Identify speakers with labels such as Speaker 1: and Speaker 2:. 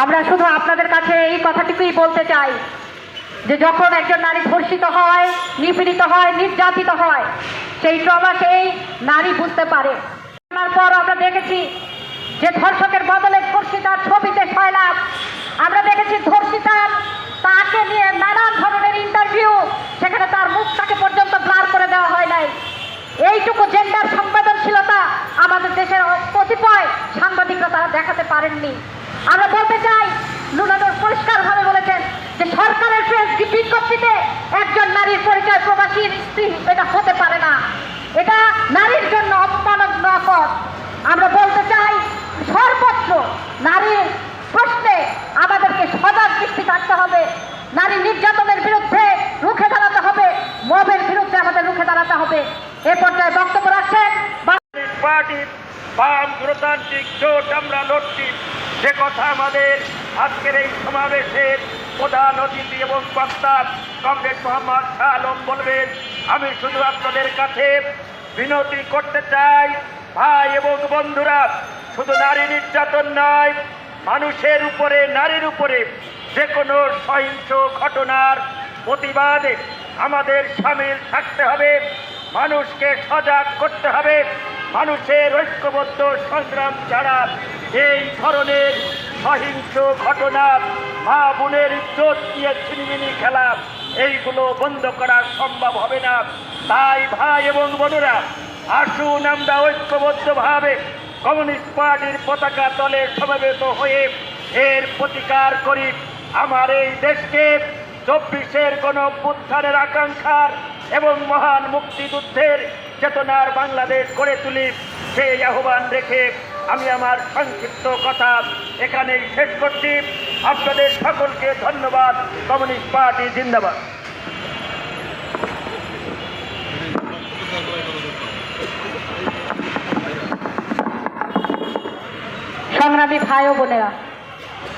Speaker 1: আমরা শুধু আপনাদের কাছে এই কথাটুকুই বলতে চাই যে যখন একজন নারী ধর্ষিত হয়, নিপীড়িত হয়, নির্যাতিত হয়, সেই ট্রমা সেই নারী বুঝতে পারে। পর আমরা দেখেছি যে ধর্ষকের বদলে ধর্ষিতার ছবিতে সয়লাভ আমরা দেখেছি ধর্ষিতার তাকে নিয়ে নানান ধরনের ইন্টারভিউ সেখানে তার মুখটাকে পর্যন্ত ব্লার করে দেওয়া হয় নাই। এইটুকু জেন্ডার সংবেদনশীলতা আমাদের দেশের কতিপয় সাংবাদিকরা তারা দেখাতে পারেননি। আমরা বলতে চাই লুনাদর পরিষ্কারভাবে বলেছেন যে সরকারের প্রেস বিজ্ঞপ্তিতে একজন নারীর পরিচয় প্রবাসীর স্ত্রী, এটা হতে পারে না। এটা নারীর জন্য অপমানকর আমরা বলতে চাই, সর্বত্র নারীর প্রশ্নে আমাদেরকে সজাগ দৃষ্টি থাকতে হবে। নারী নির্যাতনের বিরুদ্ধে রুখে দাঁড়াতে হবে, মবের বিরুদ্ধে আমাদের রুখে দাঁড়াতে হবে। এ পর্যায়ে বক্তব্য রাখছেন
Speaker 2: পার্টির বাম গণতান্ত্রিক জোট, আমরা লড়ছি। যে কথা আমাদের আজকের এই সমাবেশের প্রধান অতিথি এবং বক্তা কমরেড মোহাম্মদ শাহ আলম বলবেন, আমি শুধু আপনাদের কাছে বিনতি করতে চাই, ভাই এবং বন্ধুরা, শুধু নারী নির্যাতন নয়, মানুষের উপরে, নারীর উপরে যে কোনো সহিংস ঘটনার প্রতিবাদে আমাদের সামিল থাকতে হবে, মানুষকে সজাগ করতে হবে। মানুষের ঐক্যবদ্ধ সংগ্রাম ছাড়া এই ধরনের সহিংস ঘটনা মা বোনের ইজ্জত দিয়ে ছিনিমিনি খেলা, এইগুলো বন্ধ করা সম্ভব হবে না। তাই ভাই এবং বোনেরা, আসুন আমরা ঐক্যবদ্ধভাবে কমিউনিস্ট পার্টির পতাকা তলে সমবেত হয়ে এর প্রতিকার করি। আমার এই দেশকে চব্বিশের গণ অভ্যুত্থানের আকাঙ্ক্ষার এবং মহান মুক্তিযুদ্ধের চেতনার বাংলাদেশ গড়ে তুলি, সেই আহ্বান রেখে আমি আমার সংক্ষিপ্ত কথা এখানেই শেষ করছি। আপনাদের সকলকে ধন্যবাদ। কমিউনিস্ট পার্টি জিন্দাবাদ।
Speaker 1: সংগ্রামী ভাই ও বোনেরা